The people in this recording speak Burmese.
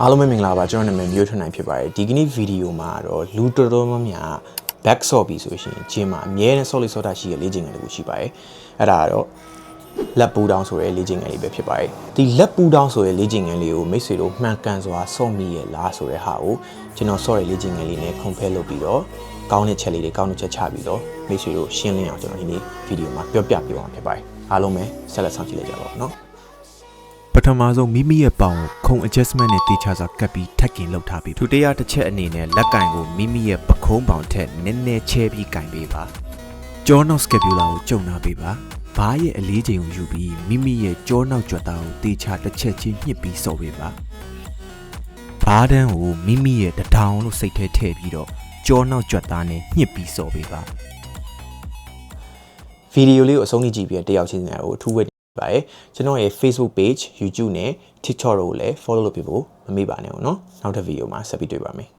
အားလုံးပဲမင်္ဂလာပါကျွန်တော်နာမည်မျိုးထွန်းနိုင်ဖြစ်ပါတယ်ဒီကနေ့ဗီဒီယိုမှာတော့လူတော်တော်များများ back saw ပြီဆိုရှင်ဂျင်းမှာအမြဲတမ်း solid soda ရှိတဲ့လေ့ကျင့်ငယ်လေးကိုရှိပါတယ်အဲ့ဒါကတော့လက်ပူတောင်းဆိုတဲ့လေ့ကျင့်ငယ်လေးပဲဖြစ်ပါတယ်ဒီလက်ပူတောင်းဆိုတဲ့လေ့ကျင့်ငယ်လေးကိုမိတ်ဆွေတို့မှန်ကန်စွာစော့မိရဲ့လားဆိုတဲ့ဟာကိုကျွန်တော် sorry လေ့ကျင့်ငယ်လေးနဲ့ compare လုပ်ပြီးတော့ကောင်းတဲ့ချက်လေးတွေကောင်းတဲ့ချက်ချပြီးတော့မိတ်ဆွေတို့ရှင်းလင်းအောင်ကျွန်တော်ဒီနေ့ဗီဒီယိုမှာပြောပြပြအောင်ဖြစ်ပါတယ်အားလုံးပဲဆက်လက်ဆောင်ကြည့်လိုက်ကြပါဦးနော် ပထမဆုံးမိမိရဲ့ပေါင်ကိုခုံ adjustment နဲ့တေချာစွာကပ်ပြီးထက်ကင်လောက်ထားပြီးဒုတိယတစ်ချက်အနေနဲ့လက်ကင်ကိုမိမိရဲ့ပခုံးပေါင်ထက်နည်းနည်းချဲပြီးကင်ပေးပါကြောနောက် scapula ကိုကျုံနာပေးပါဘားရဲ့အလေးချိန်ကိုယူပြီးမိမိရဲ့ကြောနောက်ကြွက်သားကိုတေချာတစ်ချက်ချင်းညှစ်ပြီးစော်ပေးပါဘားတန်းကိုမိမိရဲ့တထောင်လို့စိတ်ထဲထည့်ပြီးတော့ကြောနောက်ကြွက်သားနဲ့ညှစ်ပြီးစော်ပေးပါဗီဒီယိုလေးကိုအဆုံးထိကြည့်ပြီးတော့တယောက်ချင်းစီကိုအထူးဝတ် ပါတယ်ကျွန်တော်ရဲ့ Facebook page YouTube နဲ့ TikTok တို့ကိုလည်း follow လုပ်ပေးဖို့မမေ့ပါနဲ့ပေါ့နော်နောက်တစ်ဗီဒီယိုမှာဆက်ပြီးတွေ့ပါမယ်